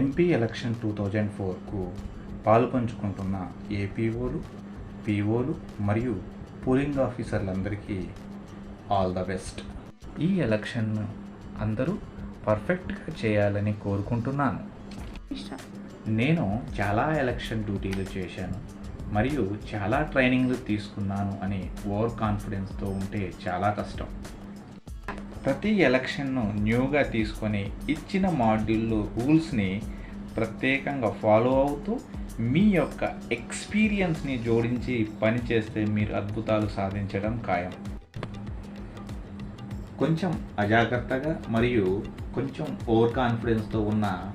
MP election two thousand ఫోర్కు పాల్పంచుకుంటున్న ఏపీఓలు పీఓలు మరియు పోలింగ్ ఆఫీసర్లందరికీ ఆల్ ద బెస్ట్. ఈ ఎలక్షన్ను అందరూ పర్ఫెక్ట్గా చేయాలని కోరుకుంటున్నాను. నేను చాలా ఎలక్షన్ డ్యూటీలు చేశాను మరియు చాలా ట్రైనింగ్లు తీసుకున్నాను అని ఓవర్ కాన్ఫిడెన్స్తో ఉంటే చాలా కష్టం. ప్రతి ఎలక్షన్ను న్యూగా తీసుకొని ఇచ్చిన మాడ్యూల్లో రూల్స్ని ప్రత్యేకంగా ఫాలో అవుతూ మీ యొక్క ఎక్స్పీరియన్స్ని జోడించి పనిచేస్తే మీరు అద్భుతాలు సాధించడం ఖాయం. కొంచెం అజాగ్రత్తగా మరియు కొంచెం ఓవర్ కాన్ఫిడెన్స్తో ఉన్న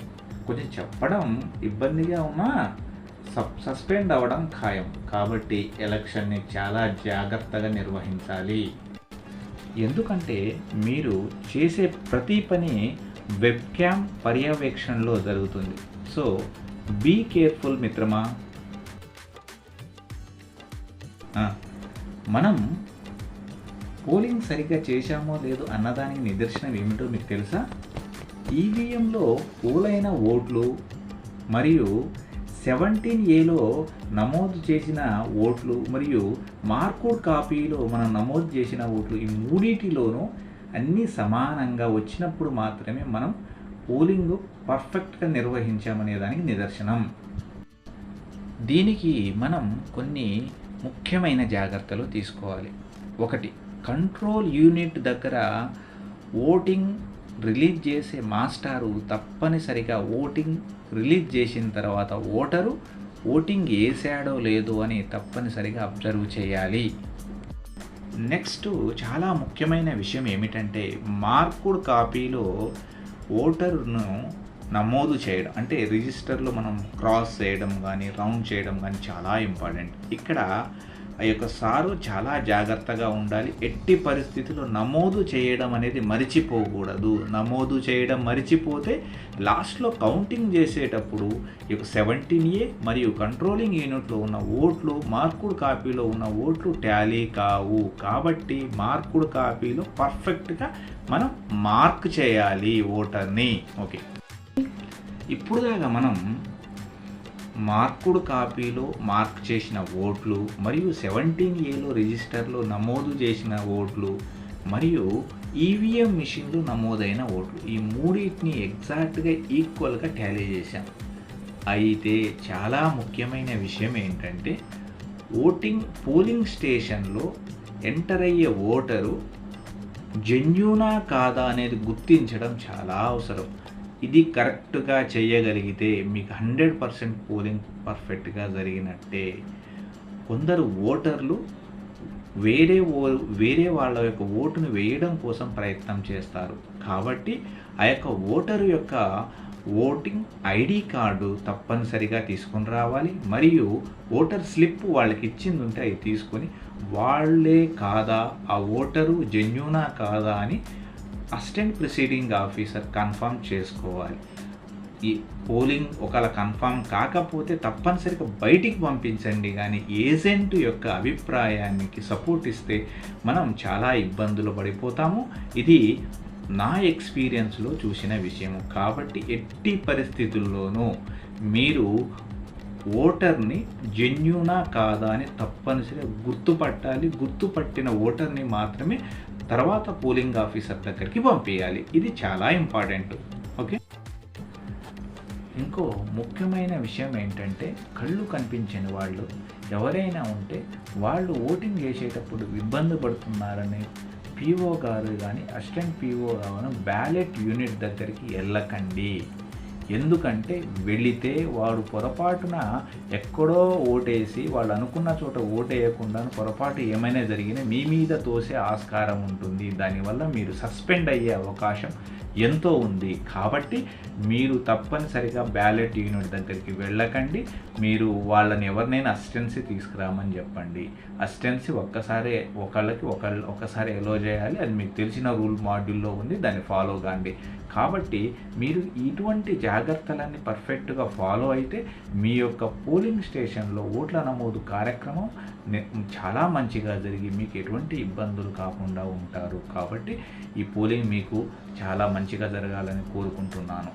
కొంచెం చెప్పడం ఇబ్బందిగా ఉన్నా సబ్ సస్పెండ్ అవ్వడం ఖాయం. కాబట్టి ఎలక్షన్ని చాలా జాగ్రత్తగా నిర్వహించాలి. ఎందుకంటే మీరు చేసే ప్రతి పని వెబ్ క్యామ్ పర్యవేక్షణలో జరుగుతుంది. సో బీ కేర్ఫుల్ మిత్రమా? మనం పోలింగ్ సరిగ్గా చేశామో లేదో అన్నదానికి నిదర్శనం ఏమిటో మీకు తెలుసా? ఈవీఎంలో పోలైన ఓట్లు మరియు సెవెంటీన్ ఏలో నమోదు చేసిన ఓట్లు మరియు మార్కోడ్ కాపీలో మనం నమోదు చేసిన ఓట్లు ఈ మూడిటిలోనూ అన్నీ సమానంగా వచ్చినప్పుడు మాత్రమే మనం పోలింగ్ పర్ఫెక్ట్గా నిర్వహించామనే దానికి నిదర్శనం. దీనికి మనం కొన్ని ముఖ్యమైన జాగ్రత్తలు తీసుకోవాలి. ఒకటి కంట్రోల్ యూనిట్ దగ్గర ఓటింగ్ రిలీజ్ చేసే మాస్టారు తప్పనిసరిగా ఓటింగ్ రిలీజ్ చేసిన తర్వాత ఓటరు ఓటింగ్ వేసాడో లేదో అని తప్పనిసరిగా అబ్జర్వ్ చేయాలి. నెక్స్ట్ చాలా ముఖ్యమైన విషయం ఏమిటంటే మార్కుడ్ కాపీలో ఓటరును నమోదు చేయడం అంటే రిజిస్టర్లో మనం క్రాస్ చేయడం కానీ రౌండ్ చేయడం కానీ చాలా ఇంపార్టెంట్. ఇక్కడ ఆ యొక్క సారు చాలా జాగ్రత్తగా ఉండాలి. ఎట్టి పరిస్థితుల్లో నమోదు చేయడం అనేది మరిచిపోకూడదు. నమోదు చేయడం మరిచిపోతే లాస్ట్లో కౌంటింగ్ చేసేటప్పుడు ఈ యొక్క సెవెంటీన్ ఏ మరియు కంట్రోలింగ్ యూనిట్లో ఉన్న ఓట్లు మార్కుడ్ కాపీలో ఉన్న ఓట్లు ట్యాలీ కావు. కాబట్టి మార్కుడ్ కాపీలో పర్ఫెక్ట్గా మనం మార్క్ చేయాలి ఓటర్ని. ఓకే. ఇప్పుడు దాకా మనం మార్కుడు కాపీలో మార్క్ చేసిన ఓట్లు మరియు సెవెంటీన్ ఏలో రిజిస్టర్లో నమోదు చేసిన ఓట్లు మరియు ఈవీఎం మిషన్లో నమోదైన ఓట్లు. ఈ మూడింటిని ఎగ్జాక్ట్గా ఈక్వల్గా టాలీ చేశాం. అయితే చాలా ముఖ్యమైన విషయం ఏంటంటే ఓటింగ్ పోలింగ్ స్టేషన్లో ఎంటర్ అయ్యే ఓటరు జెన్యునా కాదా అనేది గుర్తించడం చాలా అవసరం. ఇది కరెక్ట్గా చేయగలిగితే మీకు హండ్రెడ్ పర్సెంట్ పోలింగ్ పర్ఫెక్ట్గా జరిగినట్టే. కొందరు ఓటర్లు వేరే ఓ వేరే వాళ్ళ యొక్క ఓటును వేయడం కోసం ప్రయత్నం చేస్తారు. కాబట్టి ఆ యొక్క ఓటరు యొక్క ఓటింగ్ ఐడి కార్డు తప్పనిసరిగా తీసుకొని రావాలి. మరియు ఓటర్ స్లిప్ వాళ్ళకి ఇచ్చింది ఉంటే అవి తీసుకొని వాళ్ళే కాదా ఆ ఓటరు జెన్యునా కాదా అని అసిస్టెంట్ ప్రిసీడింగ్ ఆఫీసర్ కన్ఫర్మ్ చేసుకోవాలి. ఈ పోలింగ్ ఒకవేళ కన్ఫర్మ్ కాకపోతే తప్పనిసరిగా బయటికి పంపించండి. కానీ ఏజెంట్ యొక్క అభిప్రాయానికి సపోర్ట్ ఇస్తే మనం చాలా ఇబ్బందులు పడిపోతాము. ఇది నా ఎక్స్పీరియన్స్లో చూసిన విషయం కాబట్టి ఎట్టి పరిస్థితుల్లోనూ మీరు ఓటర్ని జెన్యునా కాదా అని తప్పనిసరిగా గుర్తుపట్టాలి. గుర్తుపట్టిన ఓటర్ని మాత్రమే తర్వాత పోలింగ్ ఆఫీసర్ దగ్గరికి పంపించాలి ఇది చాలా ఇంపార్టెంట్. ఓకే? ఇంకో ముఖ్యమైన విషయం ఏంటంటే కళ్ళు కనిపించని వాళ్ళు ఎవరైనా ఉంటే వాళ్ళు ఓటింగ్ చేసేటప్పుడు ఇబ్బంది పడుతున్నారని పీఓ గారు కానీ అసిస్టెంట్ పీఓ కానీ బ్యాలెట్ యూనిట్ దగ్గరికి వెళ్ళకండి. ఎందుకంటే వెళితే వాడు పొరపాటున ఎక్కడో ఓటేసి వాళ్ళు అనుకున్న చోట ఓటేయకుండా పొరపాటు ఏమైనా జరిగినా మీ మీద తోసే ఆస్కారం ఉంటుంది. దానివల్ల మీరు సస్పెండ్ అయ్యే అవకాశం ఎంతో ఉంది. కాబట్టి మీరు తప్పనిసరిగా బ్యాలెట్ యూనిట్ దగ్గరికి వెళ్ళకండి. మీరు వాళ్ళని ఎవరినైనా అసిస్టెన్సీ తీసుకురామని చెప్పండి. అసిస్టెన్సీ ఒక్కసారి ఒకళ్ళకి ఒకళ్ళు ఒకసారి ఎలో చేయాలి. అది మీకు తెలిసిన రూల్ మాడ్యూల్లో ఉంది. దాన్ని ఫాలో కాండి. కాబట్టి మీరు ఇటువంటి జాగ్రత్తలన్నీ పర్ఫెక్ట్గా ఫాలో అయితే మీ యొక్క పోలింగ్ స్టేషన్లో ఓట్ల నమోదు కార్యక్రమం చాలా మంచిగా జరిగి మీకు ఎటువంటి ఇబ్బందులు కాకుండా ఉంటారు. కాబట్టి ఈ పోలింగ్ మీకు చాలా మంచిగా జరగాలని కోరుకుంటున్నాను.